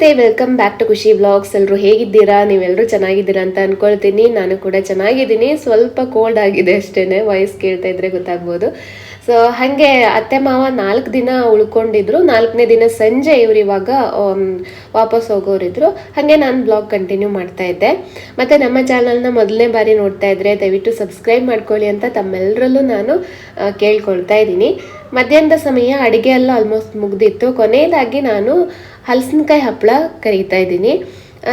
ನಮಸ್ತೆ welcome back to Khushi blogs ಎಲ್ಲರೂ ಹೇಗಿದ್ದೀರಾ? ನೀವೆಲ್ಲರೂ ಚೆನ್ನಾಗಿದ್ದೀರಾ ಅಂತ ಅಂದ್ಕೊಳ್ತೀನಿ ನಾನು ಕೂಡ ಚೆನ್ನಾಗಿದ್ದೀನಿ. ಸ್ವಲ್ಪ ಕೋಲ್ಡ್ ಆಗಿದೆ ಅಷ್ಟೇ ವಾಯ್ಸ್ ಕೇಳ್ತಾ ಇದ್ರೆ ಗೊತ್ತಾಗ್ಬೋದು. ಸೊ ಹಾಗೆ ಅತ್ತೆ ಮಾವ ನಾಲ್ಕು ದಿನ ಉಳ್ಕೊಂಡಿದ್ರು. ನಾಲ್ಕನೇ ದಿನ ಸಂಜೆ ಇವ್ರು ಇವಾಗ ವಾಪಸ್ ಹೋಗೋರಿದ್ರು. ಹಾಗೆ ನಾನು ಬ್ಲಾಗ್ ಕಂಟಿನ್ಯೂ ಮಾಡ್ತಾ ಇದ್ದೆ. ಮತ್ತೆ ನಮ್ಮ ಚಾನಲ್ನ ಮೊದಲನೇ ಬಾರಿ ನೋಡ್ತಾ ಇದ್ರೆ ದಯವಿಟ್ಟು ಸಬ್ಸ್ಕ್ರೈಬ್ ಮಾಡ್ಕೊಳ್ಳಿ ಅಂತ ತಮ್ಮೆಲ್ಲರಲ್ಲೂ ನಾನು ಕೇಳ್ಕೊಳ್ತಾ ಇದ್ದೀನಿ. ಮಧ್ಯಾಹ್ನದ ಸಮಯ ಅಡುಗೆ ಎಲ್ಲ ಆಲ್ಮೋಸ್ಟ್ ಮುಗ್ದಿತ್ತು. ಕೊನೆಯದಾಗಿ ನಾನು ಹಲಸಿನಕಾಯಿ ಹಪ್ಪಳ ಕರೀತಾ ಇದ್ದೀನಿ.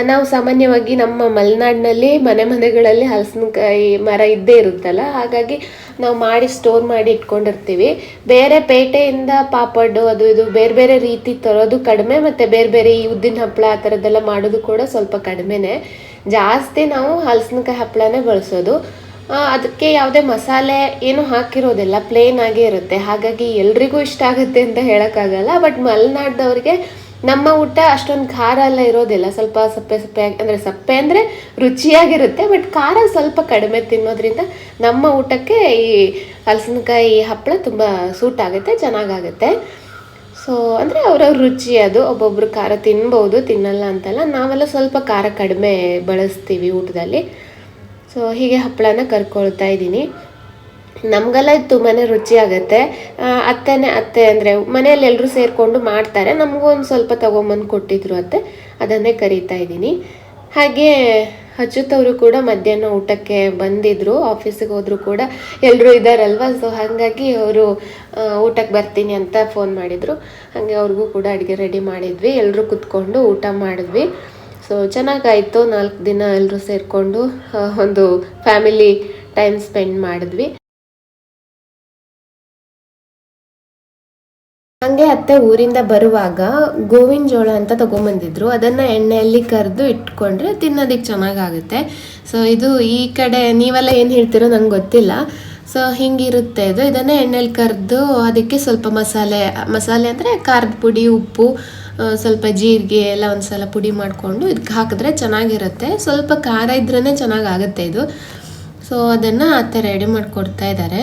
ನಾವು ಸಾಮಾನ್ಯವಾಗಿ ನಮ್ಮ ಮಲೆನಾಡಿನಲ್ಲಿ ಮನೆ ಮನೆಗಳಲ್ಲಿ ಹಲಸಿನಕಾಯಿ ಮರ ಇದ್ದೇ ಇರುತ್ತಲ್ಲ, ಹಾಗಾಗಿ ನಾವು ಮಾಡಿ ಸ್ಟೋರ್ ಮಾಡಿ ಇಟ್ಕೊಂಡಿರ್ತೀವಿ. ಬೇರೆ ಪೇಟೆಯಿಂದ ಪಾಪಡ್ಡು ಅದು ಇದು ಬೇರೆ ಬೇರೆ ರೀತಿ ತರೋದು ಕಡಿಮೆ, ಮತ್ತು ಬೇರೆ ಬೇರೆ ಈ ಉದ್ದಿನ ಹಪ್ಪಳ ಆ ಥರದ್ದೆಲ್ಲ ಮಾಡೋದು ಕೂಡ ಸ್ವಲ್ಪ ಕಡಿಮೆನೇ. ಜಾಸ್ತಿ ನಾವು ಹಲಸಿನಕಾಯಿ ಹಪ್ಪಳನೇ ಬಳಸೋದು. ಅದಕ್ಕೆ ಯಾವುದೇ ಮಸಾಲೆ ಏನು ಹಾಕಿರೋದಿಲ್ಲ ಪ್ಲೇನ್ ಆಗೇ ಇರುತ್ತೆ. ಹಾಗಾಗಿ ಎಲ್ರಿಗೂ ಇಷ್ಟ ಆಗುತ್ತೆ ಅಂತ ಹೇಳೋಕ್ಕಾಗಲ್ಲ ಬಟ್ ಮಲೆನಾಡ್ದವ್ರಿಗೆ ನಮ್ಮ ಊಟ ಅಷ್ಟೊಂದು ಖಾರ ಎಲ್ಲ ಇರೋದಿಲ್ಲ. ಸ್ವಲ್ಪ ಸಪ್ಪೆ ಸಪ್ಪೆ ಅಂದರೆ ಸಪ್ಪೆ ಅಂದರೆ ರುಚಿಯಾಗಿರುತ್ತೆ, ಬಟ್ ಖಾರ ಸ್ವಲ್ಪ ಕಡಿಮೆ ತಿನ್ನೋದ್ರಿಂದ ನಮ್ಮ ಊಟಕ್ಕೆ ಈ ಹಲಸಿನಕಾಯಿ ಹಪ್ಪಳ ತುಂಬ ಸೂಟ್ ಆಗುತ್ತೆ, ಚೆನ್ನಾಗಾಗುತ್ತೆ. ಸೊ ಅಂದರೆ ಅವ್ರವ್ರ ರುಚಿ ಅದು, ಒಬ್ಬೊಬ್ರು ಖಾರ ತಿನ್ಬೋದು, ತಿನ್ನಲ್ಲ ಅಂತಲ್ಲ, ನಾವೆಲ್ಲ ಸ್ವಲ್ಪ ಖಾರ ಕಡಿಮೆ ಬಳಸ್ತೀವಿ ಊಟದಲ್ಲಿ. ಸೊ ಹೀಗೆ ಹಪ್ಪಳನ ಕರ್ಕೊಳ್ತಾ ಇದ್ದೀನಿ. ನಮಗೆಲ್ಲ ಇದು ತುಂಬಾ ರುಚಿ ಆಗುತ್ತೆ ಆ, ಅತ್ತೆನೇ ಅತ್ತೆ ಅಂದರೆ ಮನೆಯಲ್ಲಿ ಎಲ್ಲರೂ ಸೇರಿಕೊಂಡು ಮಾಡ್ತಾರೆ. ನಮಗೂ ಒಂದು ಸ್ವಲ್ಪ ತೊಗೊಂಬಂದು ಕೊಟ್ಟಿದ್ರು ಅತ್ತೆ. ಅದನ್ನೇ ಕರಿತಾ ಇದ್ದೀನಿ. ಹಾಗೆ ಅಚ್ಯುತವರು ಕೂಡ ಮಧ್ಯಾಹ್ನ ಊಟಕ್ಕೆ ಬಂದಿದ್ರು. ಆಫೀಸಿಗೆ ಹೋದರೂ ಕೂಡ ಎಲ್ಲರೂ ಇದ್ದಾರಲ್ವ ಸೊ ಹಾಗಾಗಿ ಅವರು ಊಟಕ್ಕೆ ಬರ್ತೀನಿ ಅಂತ ಫೋನ್ ಮಾಡಿದರು. ಹಾಗೆ ಅವ್ರಿಗೂ ಕೂಡ ಅಡುಗೆ ರೆಡಿ ಮಾಡಿದ್ವಿ. ಎಲ್ಲರೂ ಕುತ್ಕೊಂಡು ಊಟ ಮಾಡಿದ್ವಿ. ಸೊ ಚೆನ್ನಾಗಾಯಿತು. ನಾಲ್ಕು ದಿನ ಎಲ್ಲರೂ ಸೇರಿಕೊಂಡು ಒಂದು ಫ್ಯಾಮಿಲಿ ಟೈಮ್ ಸ್ಪೆಂಡ್ ಮಾಡಿದ್ವಿ. ಹಂಗೆ ಅತ್ತೆ ಊರಿಂದ ಬರುವಾಗ ಗೋವಿನ ಜೋಳ ಅಂತ ತಗೊಂಬಂದಿದ್ರು. ಅದನ್ನ ಎಣ್ಣೆಯಲ್ಲಿ ಕರೆದು ಇಟ್ಕೊಂಡ್ರೆ ತಿನ್ನೋದಕ್ಕೆ ಚೆನ್ನಾಗಾಗುತ್ತೆ. ಸೊ ಇದು ಈ ಕಡೆ ನೀವೆಲ್ಲ ಏನು ಹೇಳ್ತೀರೋ ನಂಗೆ ಗೊತ್ತಿಲ್ಲ. ಸೊ ಹಿಂಗಿರುತ್ತೆ ಇದು. ಇದನ್ನ ಎಣ್ಣೆಲಿ ಕರೆದು ಅದಕ್ಕೆ ಸ್ವಲ್ಪ ಮಸಾಲೆ ಮಸಾಲೆ ಅಂದರೆ ಖಾರದ ಪುಡಿ, ಉಪ್ಪು ಸ್ವಲ್ಪ ಜೀರಿಗೆ ಎಲ್ಲ ಒಂದ್ಸಲ ಪುಡಿ ಮಾಡಿಕೊಂಡು ಇದಕ್ಕೆ ಹಾಕಿದ್ರೆ ಚೆನ್ನಾಗಿರುತ್ತೆ. ಸ್ವಲ್ಪ ಖಾರ ಇದ್ರೇ ಚೆನ್ನಾಗಾಗುತ್ತೆ ಇದು. ಸೊ ಅದನ್ನು ಅತ್ತೆ ರೆಡಿ ಮಾಡಿಕೊಡ್ತಾ ಇದ್ದಾರೆ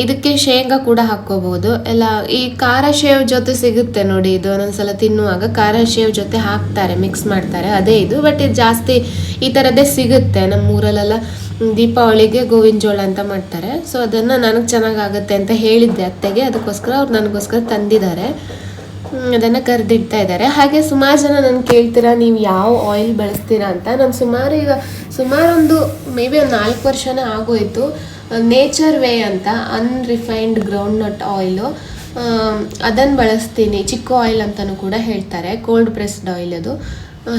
ಇದಕ್ಕೆ ಶೇಂಗಾ ಕೂಡ ಹಾಕ್ಕೋಬಹುದು. ಎಲ್ಲ, ಈ ಖಾರ ಶೇವ್ ಜೊತೆ ಸಿಗುತ್ತೆ ನೋಡಿ, ಇದು ಒಂದೊಂದ್ಸಲ ತಿನ್ನುವಾಗ ಖಾರ ಶೇವ್ ಜೊತೆ ಹಾಕ್ತಾರೆ ಮಿಕ್ಸ್ ಮಾಡ್ತಾರೆ, ಅದೇ ಇದು. ಬಟ್ ಇದು ಜಾಸ್ತಿ ಈ ಥರದ್ದೇ ಸಿಗುತ್ತೆ. ನಮ್ಮ ಊರಲ್ಲೆಲ್ಲ ದೀಪಾವಳಿಗೆ ಗೋವಿನ ಜೋಳ ಅಂತ ಮಾಡ್ತಾರೆ. ಸೊ ಅದನ್ನು ನನಗೆ ಚೆನ್ನಾಗಾಗುತ್ತೆ ಅಂತ ಹೇಳಿದ್ದೆ ಅತ್ತೆಗೆ. ಅದಕ್ಕೋಸ್ಕರ ಅವ್ರು ನನಗೋಸ್ಕರ ತಂದಿದ್ದಾರೆ. ಅದನ್ನು ಅದನ್ನ ಕರೆದಿಡ್ತಾ ಇದ್ದಾರೆ. ಹಾಗೆ ಸುಮಾರು ಜನ ನಾನು ಕೇಳ್ತೀರಾ, ನೀವು ಯಾವ ಆಯಿಲ್ ಬಳಸ್ತೀರಾ ಅಂತ. ನಾನು ಸುಮಾರು ಈಗ ಸುಮಾರು ಒಂದು ಮೇ ಬಿ ಒಂದು ನಾಲ್ಕು ವರ್ಷನೇ ಆಗೋಯ್ತು. ನೇಚರ್ ವೇ ಅಂತ ಅನ್ರಿಫೈನ್ಡ್ ಗ್ರೌಂಡ್ ನಟ್ ಆಯಿಲು ಅದನ್ನು ಬಳಸ್ತೀನಿ. ಚಿಕ್ಕ ಆಯಿಲ್ ಅಂತಲೂ ಕೂಡ ಹೇಳ್ತಾರೆ. ಕೋಲ್ಡ್ ಪ್ರೆಸ್ಡ್ ಆಯಿಲ್ ಅದು.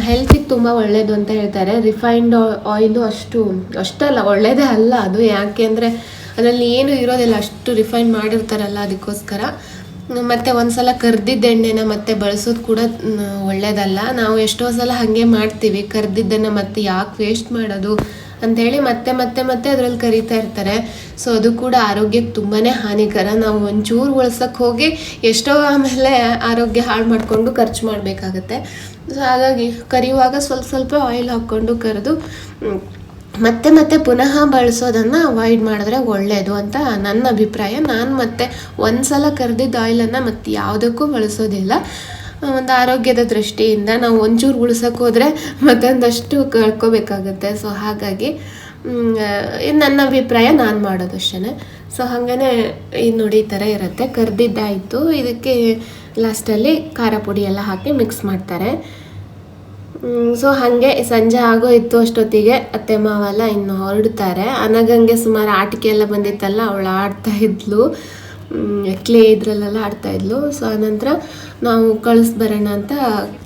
ಹೆಲ್ತಿಗೆ ತುಂಬ ಒಳ್ಳೆಯದು ಅಂತ ಹೇಳ್ತಾರೆ. ರಿಫೈನ್ಡ್ ಆಯಿಲು ಅಷ್ಟು, ಅಷ್ಟಲ್ಲ ಒಳ್ಳೆಯದೇ ಅಲ್ಲ ಅದು. ಯಾಕೆ ಅಂದರೆ, ಅದರಲ್ಲಿ ಏನು ಇರೋದಿಲ್ಲ, ಅಷ್ಟು ರಿಫೈನ್ ಮಾಡಿರ್ತಾರಲ್ಲ ಅದಕ್ಕೋಸ್ಕರ. ಮತ್ತೆ ಒಂದ್ಸಲ ಕರ್ದಿದ್ದ ಎಣ್ಣೆನ ಮತ್ತೆ ಬಳಸೋದು ಕೂಡ ಒಳ್ಳೆಯದಲ್ಲ ನಾವು ಎಷ್ಟೋ ಸಲ ಹಾಗೆ ಮಾಡ್ತೀವಿ. ಕರ್ದಿದ್ದನ್ನು ಮತ್ತೆ ಯಾಕೆ ವೇಸ್ಟ್ ಮಾಡೋದು ಅಂಥೇಳಿ ಮತ್ತೆ ಮತ್ತೆ ಮತ್ತೆ ಅದರಲ್ಲಿ ಕರಿತಾ ಇರ್ತಾರೆ. ಸೊ ಅದು ಕೂಡ ಆರೋಗ್ಯಕ್ಕೆ ತುಂಬಾ ಹಾನಿಕರ. ನಾವು ಒಂಚೂರು ಉಳ್ಸಕ್ಕೆ ಹೋಗಿ ಎಷ್ಟೋ ಆಮೇಲೆ ಆರೋಗ್ಯ ಹಾಳು ಮಾಡಿಕೊಂಡು ಖರ್ಚು ಮಾಡಬೇಕಾಗತ್ತೆ. ಸೊ ಹಾಗಾಗಿ ಕರಿಯುವಾಗ ಸ್ವಲ್ಪ ಸ್ವಲ್ಪ ಆಯಿಲ್ ಹಾಕ್ಕೊಂಡು ಕರೆದು ಮತ್ತೆ ಮತ್ತೆ ಪುನಃ ಬಳಸೋದನ್ನು ಅವಾಯ್ಡ್ ಮಾಡಿದ್ರೆ ಒಳ್ಳೆಯದು ಅಂತ ನನ್ನ ಅಭಿಪ್ರಾಯ. ನಾನು ಮತ್ತೆ ಒಂದ್ಸಲ ಕರೆದಿದ್ದ ಆಯಿಲನ್ನು ಮತ್ತೆ ಯಾವುದಕ್ಕೂ ಬಳಸೋದಿಲ್ಲ. ಒಂದು ಆರೋಗ್ಯದ ದೃಷ್ಟಿಯಿಂದ ನಾವು ಒಂಚೂರು ಉಳ್ಸಕ್ಕೆ ಹೋದರೆ ಮತ್ತೊಂದಷ್ಟು ಕಳ್ಕೋಬೇಕಾಗುತ್ತೆ. ಸೊ ಹಾಗಾಗಿ ಇದು ನನ್ನ ಅಭಿಪ್ರಾಯ ನಾನು ಮಾಡೋದು ಅಷ್ಟೇ ಸೊ ಹಾಗೇ ಇದು ನೋಡಿ ಈ ಥರ ಇರುತ್ತೆ. ಕರ್ದಿದ್ದಾಯಿತು. ಇದಕ್ಕೆ ಲಾಸ್ಟಲ್ಲಿ ಖಾರ ಪುಡಿ ಎಲ್ಲ ಹಾಕಿ ಮಿಕ್ಸ್ ಮಾಡ್ತಾರೆ. ಸೊ ಹಾಗೆ ಸಂಜೆ ಆಗೋ ಇತ್ತು ಅಷ್ಟೊತ್ತಿಗೆ. ಅತ್ತೆ ಮಾವೆಲ್ಲ ಇನ್ನು ಹೊರಡ್ತಾರೆ. ಅನಗಂಗೆ ಸುಮಾರು ಆಟಿಕೆ ಎಲ್ಲ ಬಂದಿತ್ತಲ್ಲ, ಅವಳು ಆಡ್ತಾ ಇದ್ಲು. ಕ್ಲೇ ಇದ್ರಲ್ಲೆಲ್ಲ ಆಡ್ತಾ ಇದ್ಲು. ಸೊ ಆನಂತರ ನಾವು ಕಳಿಸ್ಬರೋಣ ಅಂತ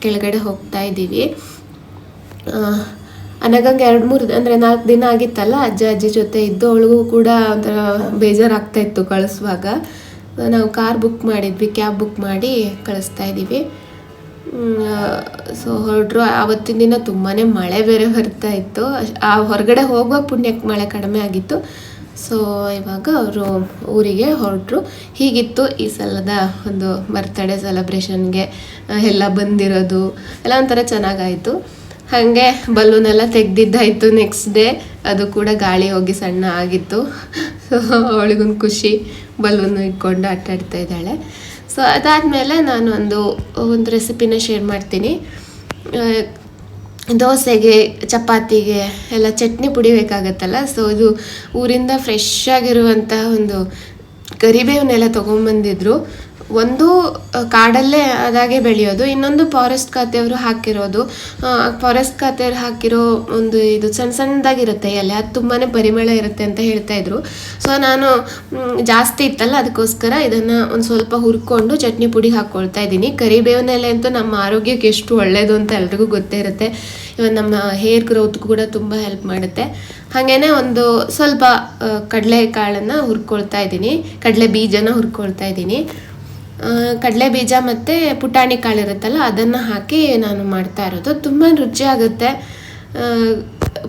ಕೆಳಗಡೆ ಹೋಗ್ತಾ ಇದ್ದೀವಿ. ಅನಗಂಗೆ ಎರಡು ಮೂರು ಅಂದರೆ ನಾಲ್ಕು ದಿನ ಆಗಿತ್ತಲ್ಲ, ಅಜ್ಜ ಅಜ್ಜಿ ಜೊತೆ ಇದ್ದು, ಅವಳಿಗೂ ಕೂಡ ಒಂಥರ ಬೇಜಾರಾಗ್ತಾ ಇತ್ತು ಕಳಿಸುವಾಗ. ನಾವು ಕಾರ್ ಬುಕ್ ಮಾಡಿದ್ವಿ, ಕ್ಯಾಬ್ ಬುಕ್ ಮಾಡಿ ಕಳಿಸ್ತಾ ಇದ್ದೀವಿ. ಸೊ ಹೊರಟ್ರು ಆವತ್ತಿನ ದಿನ ತುಂಬಾ ಮಳೆ ಬೇರೆ ಬರ್ತಾ ಇತ್ತು. ಆ ಹೊರಗಡೆ ಹೋಗುವಾಗ ಪುಣ್ಯಕ್ಕೆ ಮಳೆ ಕಡಿಮೆ ಆಗಿತ್ತು. ಸೊ ಇವಾಗ ಅವರು ಊರಿಗೆ ಹೊರಟ್ರು. ಹೀಗಿತ್ತು ಈ ಸಲದ ಒಂದು ಬರ್ತ್ಡೇ ಸೆಲೆಬ್ರೇಷನ್ಗೆ ಎಲ್ಲ ಬಂದಿರೋದು, ಎಲ್ಲ ಒಂಥರ ಚೆನ್ನಾಗಾಯಿತು. ಹಾಗೆ ಬಲೂನ್ ಎಲ್ಲ ತೆಗ್ದಿದ್ದಾಯಿತು ನೆಕ್ಸ್ಟ್ ಡೇ ಅದು ಕೂಡ ಗಾಳಿ ಹೋಗಿ ಸಣ್ಣ ಆಗಿತ್ತು. ಸೊ ಅವಳಿಗೊಂದು ಖುಷಿ ಬಲೂನು ಇಟ್ಕೊಂಡು ಆಟ ಆಡ್ತಾ ಇದ್ದಾಳೆ. ಸೊ ಅದಾದಮೇಲೆ ನಾನು ಒಂದು ಒಂದು ರೆಸಿಪಿನ ಶೇರ್ ಮಾಡ್ತೀನಿ. ದೋಸೆಗೆ, ಚಪಾತಿಗೆ ಎಲ್ಲ ಚಟ್ನಿ ಪುಡಿ ಬೇಕಾಗತ್ತಲ್ಲ ಸೊ ಇದು ಊರಿಂದ ಫ್ರೆಶ್ ಆಗಿರುವಂತಹ ಒಂದು ಕರಿಬೇವನ್ನೆಲ್ಲ ತೊಗೊಂಬಂದಿದ್ರು. ಒಂದು ಕಾಡಲ್ಲೇ ಅದಾಗೆ ಬೆಳೆಯೋದು. ಇನ್ನೊಂದು ಫಾರೆಸ್ಟ್ ಖಾತೆಯವರು ಹಾಕಿರೋದು. ಫಾರೆಸ್ಟ್ ಖಾತೆಯವರು ಹಾಕಿರೋ ಒಂದು ಇದು ಸಣ್ಣ ಸಣ್ಣದಾಗಿರುತ್ತೆ ಎಲೆ. ಅದು ತುಂಬಾ ಪರಿಮಳ ಇರುತ್ತೆ ಅಂತ ಹೇಳ್ತಾ ಇದ್ರು. ಸೊ, ನಾನು ಜಾಸ್ತಿ ಇತ್ತಲ್ಲ, ಅದಕ್ಕೋಸ್ಕರ ಇದನ್ನು ಒಂದು ಸ್ವಲ್ಪ ಹುರ್ಕೊಂಡು ಚಟ್ನಿ ಪುಡಿ ಹಾಕ್ಕೊಳ್ತಾ ಇದ್ದೀನಿ. ಕರಿಬೇವಿನ ಎಲೆ ಅಂತೂ ನಮ್ಮ ಆರೋಗ್ಯಕ್ಕೆ ಎಷ್ಟು ಒಳ್ಳೆಯದು ಅಂತ ಎಲ್ರಿಗೂ ಗೊತ್ತೇ ಇರುತ್ತೆ. ಇವನ್ ನಮ್ಮ ಹೇರ್ ಗ್ರೋತ್ ಕೂಡ ತುಂಬ ಹೆಲ್ಪ್ ಮಾಡುತ್ತೆ. ಹಾಗೇನೆ ಒಂದು ಸ್ವಲ್ಪ ಕಡಲೆ ಕಾಳನ್ನು ಹುರ್ಕೊಳ್ತಾ ಇದ್ದೀನಿ. ಕಡಲೆ ಬೀಜನ ಹುರ್ಕೊಳ್ತಾ ಇದ್ದೀನಿ. ಕಡಲೆ ಬೀಜ ಮತ್ತು ಪುಟಾಣಿ ಕಾಳು ಇರುತ್ತಲ್ಲ, ಅದನ್ನು ಹಾಕಿ ನಾನು ಮಾಡ್ತಾ ಇರೋದು. ತುಂಬ ರುಚಿಯಾಗುತ್ತೆ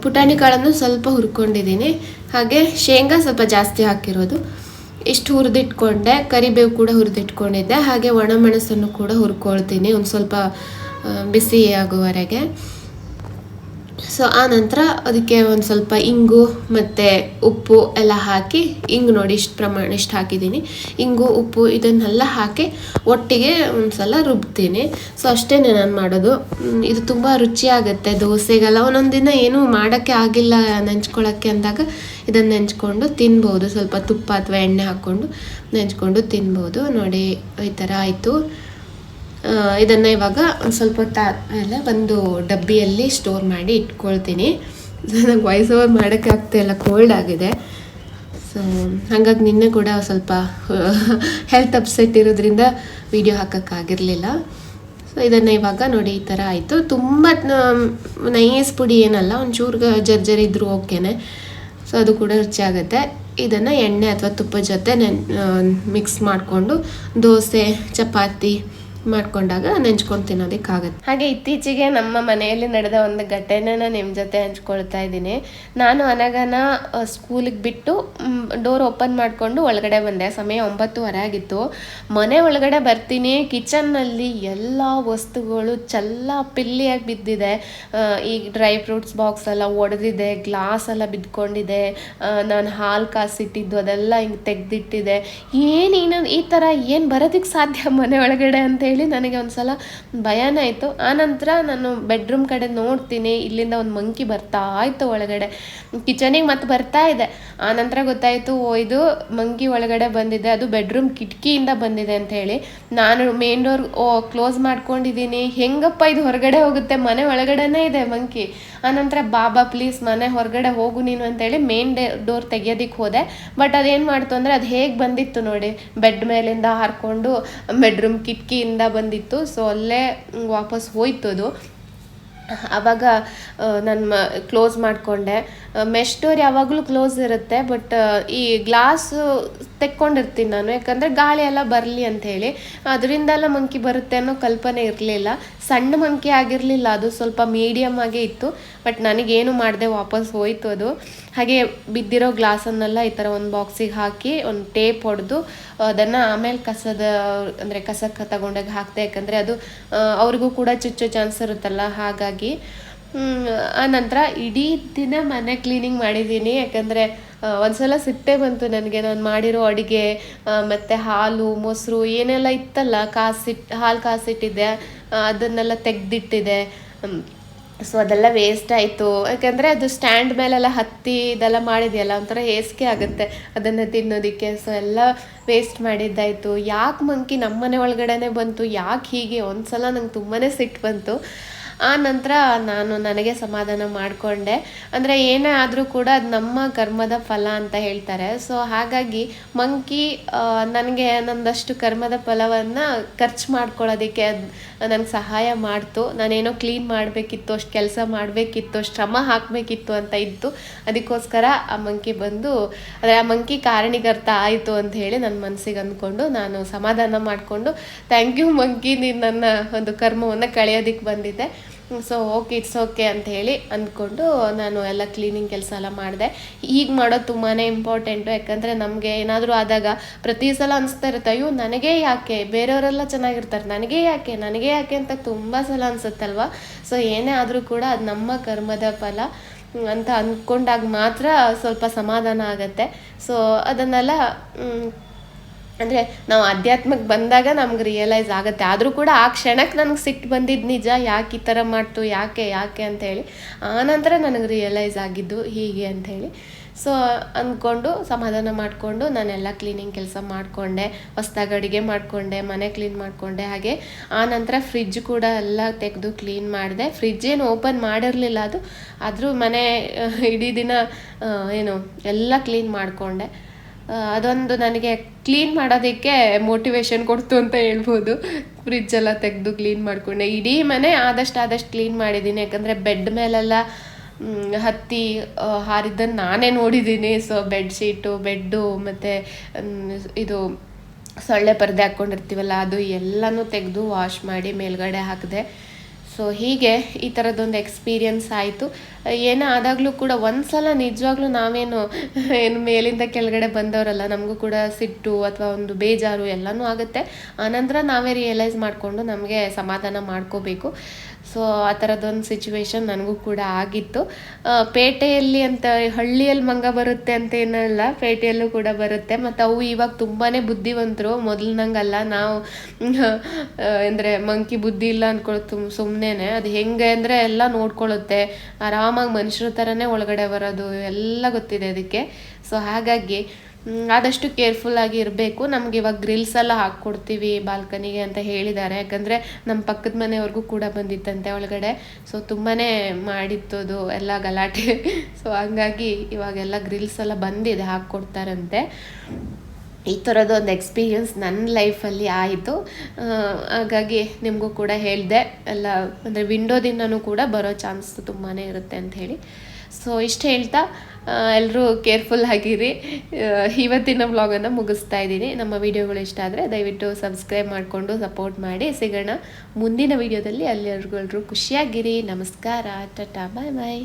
ಪುಟಾಣಿ ಕಾಳನ್ನು ಸ್ವಲ್ಪ ಹುರ್ಕೊಂಡಿದ್ದೀನಿ. ಹಾಗೆ ಶೇಂಗಾ ಸ್ವಲ್ಪ ಜಾಸ್ತಿ ಹಾಕಿರೋದು. ಇಷ್ಟು ಹುರಿದಿಟ್ಕೊಂಡೆ, ಕರಿಬೇವು ಕೂಡ ಹುರಿದಿಟ್ಕೊಂಡಿದ್ದೆ. ಹಾಗೆ ಒಣಮೆಣಸನ್ನು ಕೂಡ ಹುರ್ಕೊಳ್ತೀನಿ, ಒಂದು ಸ್ವಲ್ಪ ಬಿಸಿ ಆಗುವವರೆಗೆ. ಸೊ ಆ ನಂತರ ಅದಕ್ಕೆ ಒಂದು ಸ್ವಲ್ಪ ಇಂಗು ಮತ್ತು ಉಪ್ಪು ಎಲ್ಲ ಹಾಕಿ, ಇಂಗು ನೋಡಿ ಇಷ್ಟು ಪ್ರಮಾಣ ಇಷ್ಟು ಹಾಕಿದ್ದೀನಿ. ಇಂಗು, ಉಪ್ಪು ಇದನ್ನೆಲ್ಲ ಹಾಕಿ ಒಟ್ಟಿಗೆ ಒಂದು ಸಲ ರುಬ್ತೀನಿ. ಸೊ ಅಷ್ಟೇ ನಾನು ಮಾಡೋದು. ಇದು ತುಂಬ ರುಚಿಯಾಗುತ್ತೆ. ದೋಸೆಗೆಲ್ಲ ಒಂದೊಂದು ದಿನ ಏನೂ ಮಾಡೋಕ್ಕೆ ಆಗಿಲ್ಲ ನೆಂಚ್ಕೊಳ್ಳೋಕ್ಕೆ ಅಂದಾಗ ಇದನ್ನು ನೆಂಚ್ಕೊಂಡು ತಿನ್ಬೋದು. ಸ್ವಲ್ಪ ತುಪ್ಪ ಅಥವಾ ಎಣ್ಣೆ ಹಾಕ್ಕೊಂಡು ನೆಂಚ್ಕೊಂಡು ತಿನ್ಬೋದು. ನೋಡಿ, ಈ ಥರ ಆಯಿತು. ಇದನ್ನ ಇವಾಗ ಒಂದು ಸ್ವಲ್ಪ ಹೊತ್ತಾದ್ಮೇಲೆ ಒಂದು ಡಬ್ಬಿಯಲ್ಲಿ ಸ್ಟೋರ್ ಮಾಡಿ ಇಟ್ಕೊಳ್ತೀನಿ. ನನಗೆ ವಾಯ್ಸ್ ಓವರ್ ಮಾಡೋಕ್ಕೆ ಇಲ್ಲ ಕೋಲ್ಡ್ ಆಗಿದೆ. ಸೊ ಹಾಗಾಗಿ ನಿನ್ನೆ ಕೂಡ ಸ್ವಲ್ಪ ಹೆಲ್ತ್ ಅಪ್ಸೆಟ್ ಇರೋದ್ರಿಂದ ವಿಡಿಯೋ ಹಾಕೋಕ್ಕಾಗಿರಲಿಲ್ಲ ಸೊ ಇದನ್ನು ಇವಾಗ ನೋಡಿ ಈ ಥರ ಆಯಿತು. ತುಂಬ ನೈಸ್ ಪುಡಿ ಏನಲ್ಲ, ಒಂಚೂರು ಜರ್ಜರಿ ಇದ್ದರೂ ಓಕೆನೆ. ಸೊ ಅದು ಕೂಡ ರುಚಿಯಾಗುತ್ತೆ ಇದನ್ನು ಎಣ್ಣೆ ಅಥವಾ ತುಪ್ಪದ ಜೊತೆ ನೆನ್ ಮಿಕ್ಸ್ ಮಾಡಿಕೊಂಡು ದೋಸೆ, ಚಪಾತಿ ಮಾಡ್ಕೊಂಡಾಗ ನೆಂಚ್ಕೊಂಡು ತಿನ್ನೋದಕ್ಕಾಗುತ್ತೆ. ಹಾಗೆ ಇತ್ತೀಚೆಗೆ ನಮ್ಮ ಮನೆಯಲ್ಲಿ ನಡೆದ ಒಂದು ಘಟನೆನ ನಿಮ್ಮ ಜೊತೆ ಹಂಚ್ಕೊಳ್ತಾ ಇದ್ದೀನಿ. ನಾನು ಅನಗನ ಸ್ಕೂಲಿಗೆ ಬಿಟ್ಟು ಡೋರ್ ಓಪನ್ ಮಾಡಿಕೊಂಡು ಒಳಗಡೆ ಬಂದೆ. ಸಮಯ ಒಂಬತ್ತುವರೆ ಆಗಿತ್ತು. ಮನೆ ಒಳಗಡೆ ಬರ್ತೀನಿ. ಕಿಚನ್ನಲ್ಲಿ ಎಲ್ಲ ವಸ್ತುಗಳು ಚೆಲ್ಲ ಪಿಲ್ಲಿಯಾಗಿ ಬಿದ್ದಿದೆ. ಈ ಡ್ರೈ ಫ್ರೂಟ್ಸ್ ಬಾಕ್ಸ್ ಎಲ್ಲ ಒಡೆದಿದೆ, ಗ್ಲಾಸ್ ಎಲ್ಲ ಬಿದ್ಕೊಂಡಿದೆ. ನಾನು ಹಾಲು ಕಾಸಿಟ್ಟಿದ್ದು ಅದೆಲ್ಲ ಹಿಂಗೆ ತೆಗ್ದಿಟ್ಟಿದೆ. ಏನು ಈ ಥರ ಏನು ಬರೋದಕ್ಕೆ ಸಾಧ್ಯ ಮನೆ ಒಳಗಡೆ ಅಂತ ನನಗೆ ಒಂದ್ಸಲ ಭಯನೇ ಆಯಿತು. ಆನಂತರ ನಾನು ಬೆಡ್ರೂಮ್ ಕಡೆ ನೋಡ್ತೀನಿ, ಇಲ್ಲಿಂದ ಒಂದು ಮಂಕಿ ಬರ್ತಾ ಇತ್ತು ಒಳಗಡೆ. ಕಿಚನಿಗೆ ಮತ್ತೆ ಬರ್ತಾ ಇದೆ. ಆನಂತರ ಗೊತ್ತಾಯಿತು, ಓ, ಇದು ಮಂಕಿ ಒಳಗಡೆ ಬಂದಿದೆ, ಅದು ಬೆಡ್ರೂಮ್ ಕಿಟಕಿಯಿಂದ ಬಂದಿದೆ ಅಂತ ಹೇಳಿ. ನಾನು ಮೇನ್ ಡೋರ್ ಓ ಕ್ಲೋಸ್ ಮಾಡ್ಕೊಂಡಿದ್ದೀನಿ. ಹೆಂಗಪ್ಪ ಇದು ಹೊರಗಡೆ ಹೋಗುತ್ತೆ? ಮನೆ ಒಳಗಡೆನೇ ಇದೆ ಮಂಕಿ ಆನಂತರ, ಬಾಬಾ ಪ್ಲೀಸ್ ಮನೆ ಹೊರಗಡೆ ಹೋಗು ನೀನು ಅಂತೇಳಿ ಮೇನ್ ಡೋರ್ ತೆಗಿಯೋದಕ್ಕೆ ಹೋದೆ. ಬಟ್ ಅದೇನು ಮಾಡ್ತು ಅಂದರೆ ಅದು ಹೇಗೆ ಬಂದಿತ್ತು ನೋಡಿ. ಬೆಡ್ ಮೇಲಿಂದ ಹಾರ್ಕೊಂಡು ಬೆಡ್ರೂಮ್ ಕಿಟಕಿಯಿಂದ ಬಂದಿತ್ತು. ಸೊ ಅಲ್ಲೇ ವಾಪಸ್ ಹೋಯ್ತು ಅದು ಆವಾಗ ನಾನು ಕ್ಲೋಸ್ ಮಾಡಿಕೊಂಡೆ. ಮೆಶ್ ಡೋರ್ ಯಾವಾಗಲೂ ಕ್ಲೋಸ್ ಇರುತ್ತೆ ಬಟ್ ಈ ಗ್ಲಾಸು ತೆಕ್ಕೊಂಡಿರ್ತೀನಿ ನಾನು. ಯಾಕಂದರೆ ಗಾಳಿ ಎಲ್ಲ ಬರಲಿ ಅಂತ ಹೇಳಿ. ಅದರಿಂದೆಲ್ಲ ಮಂಕಿ ಬರುತ್ತೆ ಅನ್ನೋ ಕಲ್ಪನೆ ಇರಲಿಲ್ಲ. ಸಣ್ಣ ಮಂಕಿ ಆಗಿರಲಿಲ್ಲ, ಅದು ಸ್ವಲ್ಪ ಮೀಡಿಯಮ್ ಆಗೇ ಇತ್ತು. ಬಟ್ ನನಗೇನು ಮಾಡಿದೆ, ವಾಪಸ್ ಹೋಯ್ತು ಅದು. ಹಾಗೆ ಬಿದ್ದಿರೋ ಗ್ಲಾಸನ್ನೆಲ್ಲ ಈ ಥರ ಒಂದು ಬಾಕ್ಸಿಗೆ ಹಾಕಿ, ಒಂದು ಟೇಪ್ ಹೊಡೆದು, ಅದನ್ನು ಆಮೇಲೆ ಕಸದ, ಅಂದರೆ ಕಸಕ್ಕೆ ತಗೊಂಡಾಗ ಹಾಕಿದೆ. ಯಾಕಂದರೆ ಅದು ಅವ್ರಿಗೂ ಕೂಡ ಚುಚ್ಚೋ ಚಾನ್ಸ್ ಇರುತ್ತಲ್ಲ. ಹಾಗಾಗಿ ಆ ನಂತರ ಇಡೀ ದಿನ ಮನೆ ಕ್ಲೀನಿಂಗ್ ಮಾಡಿದ್ದೀನಿ. ಯಾಕಂದರೆ ಒಂದ್ಸಲ ಸಿಟ್ಟೆ ಬಂತು ನನಗೆ. ನಾನು ಮಾಡಿರೋ ಅಡುಗೆ ಮತ್ತು ಹಾಲು, ಮೊಸರು, ಏನೆಲ್ಲ ಇತ್ತಲ್ಲ ಕಾಸಿಟ್ಟು ಹಾಲು ಕಾಸಿಟ್ಟಿದ್ದೆ ಅದನ್ನೆಲ್ಲ ತೆಗೆದಿಟ್ಟಿದೆ. ಸೊ ಅದೆಲ್ಲ ವೇಸ್ಟ್ ಆಯಿತು. ಯಾಕಂದರೆ, ಅದು ಸ್ಟ್ಯಾಂಡ್ ಮೇಲೆಲ್ಲ ಹತ್ತಿ ಇದೆಲ್ಲ ಮಾಡಿದೆಯಲ್ಲ, ಒಂಥರ ಹೇಸಿಗೆ ಆಗುತ್ತೆ ಅದನ್ನು ತಿನ್ನೋದಕ್ಕೆ. ಸೊ ಎಲ್ಲ ವೇಸ್ಟ್ ಮಾಡಿದ್ದಾಯಿತು. ಯಾಕೆ ಮಂಕಿ ನಮ್ಮನೆ ಒಳಗಡೆನೆ ಬಂತು? ಯಾಕೆ ಹೀಗೆ? ಒಂದು ಸಲ ನಂಗೆ ತುಂಬಾ ಸಿಟ್ಟು ಬಂತು. ಆ ನಂತರ ನಾನು ನನಗೆ ಸಮಾಧಾನ ಮಾಡಿಕೊಂಡೆ. ಅಂದರೆ ಏನೇ ಆದರೂ ಕೂಡ ಅದು ನಮ್ಮ ಕರ್ಮದ ಫಲ ಅಂತ ಹೇಳ್ತಾರೆ. ಸೊ ಹಾಗಾಗಿ ಮಂಕಿ ನನಗೆ ನಂದಷ್ಟು ಕರ್ಮದ ಫಲವನ್ನು ಖರ್ಚು ಮಾಡ್ಕೊಳ್ಳೋದಕ್ಕೆ ಅದು ನನಗೆ ಸಹಾಯ ಮಾಡ್ತು. ನಾನೇನೋ ಕ್ಲೀನ್ ಮಾಡಬೇಕಿತ್ತು, ಅಷ್ಟು ಕೆಲಸ ಮಾಡಬೇಕಿತ್ತು ಶ್ರಮ ಹಾಕಬೇಕಿತ್ತು ಅಂತ ಇತ್ತು. ಅದಕ್ಕೋಸ್ಕರ ಆ ಮಂಕಿ ಬಂದು, ಅಂದರೆ ಆ ಮಂಕಿ ಕಾರಣಿಗರ್ಥ ಆಯಿತು ಅಂತ ಹೇಳಿ ನನ್ನ ಮನಸ್ಸಿಗೆ ಅಂದ್ಕೊಂಡು ನಾನು ಸಮಾಧಾನ ಮಾಡಿಕೊಂಡು ಥ್ಯಾಂಕ್ ಯು ಮಂಕಿ. ನೀನು ನನ್ನ ಒಂದು ಕರ್ಮವನ್ನು ಕಳೆಯೋದಕ್ಕೆ ಬಂದಿದ್ದೆ. ಸೊ ಓಕೆ ಇಟ್ಸ್ ಓಕೆ ಅಂತ ಹೇಳಿ ಅಂದ್ಕೊಂಡು ನಾನು ಎಲ್ಲ ಕ್ಲೀನಿಂಗ್ ಕೆಲಸ ಎಲ್ಲ ಮಾಡಿದೆ. ಈಗ ಮಾಡೋದು ತುಂಬಾ ಇಂಪಾರ್ಟೆಂಟು ಯಾಕಂದರೆ ನಮಗೆ ಏನಾದರೂ ಆದಾಗ ಪ್ರತಿ ಸಲ ಅನಿಸ್ತಾ ಇರುತ್ತೆ, ಅಯ್ಯೋ, ನನಗೇ ಯಾಕೆ? ಬೇರೆಯವರೆಲ್ಲ ಚೆನ್ನಾಗಿರ್ತಾರೆ, ನನಗೇ ಯಾಕೆ? ನನಗೇ ಯಾಕೆ? ಅಂತ ತುಂಬ ಸಲ ಅನಿಸುತ್ತಲ್ವ? ಸೊ ಏನೇ ಆದರೂ ಕೂಡ ಅದು ನಮ್ಮ ಕರ್ಮದ ಫಲ ಅಂತ ಅಂದ್ಕೊಂಡಾಗ ಮಾತ್ರ ಸ್ವಲ್ಪ ಸಮಾಧಾನ ಆಗುತ್ತೆ. ಸೊ ಅದನ್ನೆಲ್ಲ ಅಂದರೆ ನಾವು ಆಧ್ಯಾತ್ಮಕ್ಕೆ ಬಂದಾಗ ನಮ್ಗೆ ರಿಯಲೈಸ್ ಆಗುತ್ತೆ. ಆದರೂ ಕೂಡ ಆ ಕ್ಷಣಕ್ಕೆ ನನಗೆ ಸಿಟ್ಟು ಬಂದಿದ್ದು ನಿಜ, ಯಾಕೆ ಈ ಥರ ಮಾಡ್ತು, ಯಾಕೆ ಯಾಕೆ ಅಂತ ಹೇಳಿ ಆನಂತರ ನನಗೆ ರಿಯಲೈಸ್ ಆಗಿದ್ದು ಹೀಗೆ ಅಂತ ಸೊ ಅಂದ್ಕೊಂಡು ಸಮಾಧಾನ ಮಾಡಿಕೊಂಡು ನಾನೆಲ್ಲ ಕ್ಲೀನಿಂಗ್ ಕೆಲಸ ಮಾಡಿಕೊಂಡೆ, ಹೊಸ್ದಾಗಿ ಅಡುಗೆ ಮಾಡಿಕೊಂಡೆ, ಮನೆ ಕ್ಲೀನ್ ಮಾಡಿಕೊಂಡೆ. ಹಾಗೆ ಆ ನಂತರ ಫ್ರಿಜ್ ಕೂಡ ಎಲ್ಲ ತೆಗೆದು ಕ್ಲೀನ್ ಮಾಡಿದೆ. ಫ್ರಿಜ್ ಏನು ಓಪನ್ ಮಾಡಿರಲಿಲ್ಲ ಅದು, ಆದರೂ ಮನೆ, ಇಡೀ ದಿನ ಏನು, ಎಲ್ಲ ಕ್ಲೀನ್ ಮಾಡಿಕೊಂಡೆ. ಅದೊಂದು ನನಗೆ ಕ್ಲೀನ್ ಮಾಡೋದಕ್ಕೆ ಮೋಟಿವೇಶನ್ ಕೊಡ್ತು ಅಂತ ಹೇಳ್ಬೋದು. ಫ್ರಿಜ್ ಎಲ್ಲ ತೆಗೆದು ಕ್ಲೀನ್ ಮಾಡಿಕೊಂಡೆ. ಇಡೀ ಮನೆ ಆದಷ್ಟು ಆದಷ್ಟು ಕ್ಲೀನ್ ಮಾಡಿದ್ದೀನಿ. ಯಾಕಂದರೆ ಬೆಡ್ ಮೇಲೆಲ್ಲ ಹತ್ತಿ ಹಾರಿದ್ದನ್ನು ನಾನೇ ನೋಡಿದ್ದೀನಿ. ಸೊ ಬೆಡ್ಶೀಟು ಬೆಡ್ಡು ಮತ್ತು ಇದು ಸೊಳ್ಳೆ ಪರದೆ ಹಾಕ್ಕೊಂಡಿರ್ತೀವಲ್ಲ, ಅದು ಎಲ್ಲನೂ ತೆಗೆದು ವಾಶ್ ಮಾಡಿ ಮೇಲ್ಗಡೆ ಹಾಕಿದೆ. ಸೊ ಹೀಗೆ ಈ ಥರದ್ದೊಂದು ಎಕ್ಸ್ಪೀರಿಯನ್ಸ್ ಆಯಿತು. ಏನೇ ಆದಾಗಲೂ ಕೂಡ ಒಂದು ಸಲ ನಿಜವಾಗ್ಲೂ ನಾವೇನು ಏನು ಮೇಲಿಂದ ಕೆಳಗಡೆ ಬಂದವರಲ್ಲ, ನಮಗೂ ಕೂಡ ಸಿಟ್ಟು ಅಥವಾ ಒಂದು ಬೇಜಾರು ಎಲ್ಲನೂ ಆಗುತ್ತೆ. ಆನಂತರ ನಾವೇ ರಿಯಲೈಸ್ ಮಾಡಿಕೊಂಡು ನಮಗೆ ಸಮಾಧಾನ ಮಾಡ್ಕೋಬೇಕು. ಸೊ ಆ ಥರದ್ದೊಂದು ಸಿಚುವೇಶನ್ ನನಗೂ ಕೂಡ ಆಗಿತ್ತು. ಪೇಟೆಯಲ್ಲಿ ಅಂತ ಹಳ್ಳಿಯಲ್ಲಿ ಮಂಗ ಬರುತ್ತೆ ಅಂತ ಏನಲ್ಲ, ಪೇಟೆಯಲ್ಲೂ ಕೂಡ ಬರುತ್ತೆ. ಮತ್ತು ಅವು ಇವಾಗ ತುಂಬಾ ಬುದ್ಧಿವಂತರು. ಮೊದಲಿನಂಗಲ್ಲ ನಾವು ಅಂದರೆ ಮಂಕಿ ಬುದ್ಧಿ ಇಲ್ಲ ಅನ್ಕೊಳ್ತು ಸುಮ್ಮನೆ ಅದು ಹೆಂಗೆ ಅಂದರೆ ಎಲ್ಲ ನೋಡ್ಕೊಳ್ಳುತ್ತೆ. ಆರಾಮಾಗಿ ಮನುಷ್ಯರ ಥರನೇ ಒಳಗಡೆ ಬರೋದು, ಎಲ್ಲ ಗೊತ್ತಿದೆ ಅದಕ್ಕೆ. ಸೊ ಹಾಗಾಗಿ ಆದಷ್ಟು ಕೇರ್ಫುಲ್ ಆಗಿ ಇರಬೇಕು. ನಮ್ಗೆ ಇವಾಗ ಗ್ರಿಲ್ಸ್ ಎಲ್ಲ ಹಾಕ್ಕೊಡ್ತೀವಿ ಬಾಲ್ಕನಿಗೆ ಅಂತ ಹೇಳಿದ್ದಾರೆ. ಯಾಕಂದರೆ ನಮ್ಮ ಪಕ್ಕದ ಮನೆಯವ್ರಿಗೂ ಕೂಡ ಬಂದಿತ್ತಂತೆ ಒಳಗಡೆ. ಸೊ ತುಂಬಾ ಮಾಡಿತ್ತು ಅದು ಎಲ್ಲ ಗಲಾಟೆ. ಸೊ ಹಂಗಾಗಿ ಇವಾಗೆಲ್ಲ ಗ್ರಿಲ್ಸ್ ಎಲ್ಲ ಬಂದಿದೆ, ಹಾಕ್ಕೊಡ್ತಾರಂತೆ. ಈ ಥರದ್ದು ಒಂದು ಎಕ್ಸ್ಪೀರಿಯನ್ಸ್ ನನ್ನ ಲೈಫಲ್ಲಿ ಆಯಿತು. ಹಾಗಾಗಿ ನಿಮಗೂ ಕೂಡ ಹೇಳಿದೆ. ಎಲ್ಲ, ಅಂದರೆ ವಿಂಡೋದಿಂದನೂ ಕೂಡ ಬರೋ ಚಾನ್ಸ್ ತುಂಬಾ ಇರುತ್ತೆ ಅಂತ ಹೇಳಿ. ಸೊ ಇಷ್ಟು ಹೇಳ್ತಾ ಎಲ್ಲರೂ ಕೇರ್ಫುಲ್ ಆಗಿರಿ. ಇವತ್ತಿನ ವ್ಲಾಗನ್ನು ಮುಗಿಸ್ತಾ ಇದ್ದೀನಿ. ನಮ್ಮ ವಿಡಿಯೋಗಳು ಇಷ್ಟ ಆದರೆ ದಯವಿಟ್ಟು ಸಬ್ಸ್ಕ್ರೈಬ್ ಮಾಡಿಕೊಂಡು ಸಪೋರ್ಟ್ ಮಾಡಿ. ಸಿಗೋಣ ಮುಂದಿನ ವಿಡಿಯೋದಲ್ಲಿ. ಅಲ್ಲಿವರೆಗೂ ಎಲ್ಲರೂ ಖುಷಿಯಾಗಿರಿ. ನಮಸ್ಕಾರ. ಟಾಟಾ, ಬಾಯ್ ಬಾಯ್.